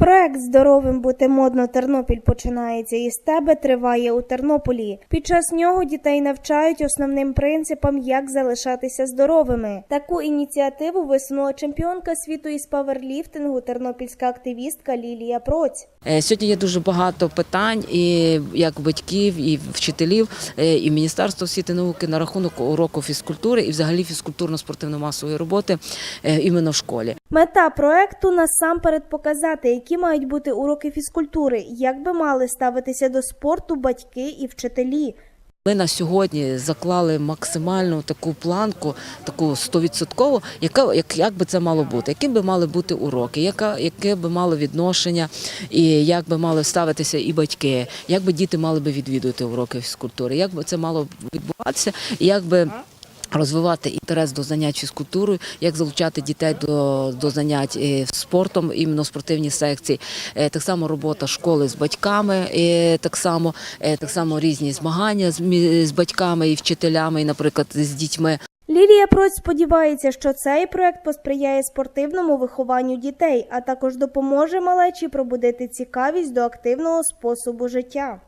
Проект Здоровим бути модно Тернопіль починається із тебе триває у Тернополі. Під час нього дітей навчають основним принципам, як залишатися здоровими. Таку ініціативу висунула чемпіонка світу із паверліфтингу, тернопільська активістка Лілія Проць. Е, Сьогодні є дуже багато питань, і як батьків, і вчителів, е, і Міністерства освіти і науки на рахунок уроку фізкультури і взагалі фізкультурно-спортивно-масової роботи е, іменно в школі. Мета проекту насамперед показати, які мають бути уроки фізкультури, як би мали ставитися до спорту батьки і вчителі. Ми на сьогодні заклали максимальну таку планку, таку стовідсоткову, яка як, як би це мало бути, які би мали бути уроки, яка яке би мало відношення, і як би мали ставитися і батьки, як би діти мали би відвідувати уроки фізкультури, як би це мало відбуватися, і як би. Розвивати інтерес до занять фізкультурою, як залучати дітей до, до занять е, спортом, іменно спортивні секції. Е, Так само робота школи з батьками, е, так само, так само різні змагання з батьками і вчителями, і, наприклад, з дітьми. Лілія Проць сподівається, що цей проект посприяє спортивному вихованню дітей, а також допоможе малечі пробудити цікавість до активного способу життя.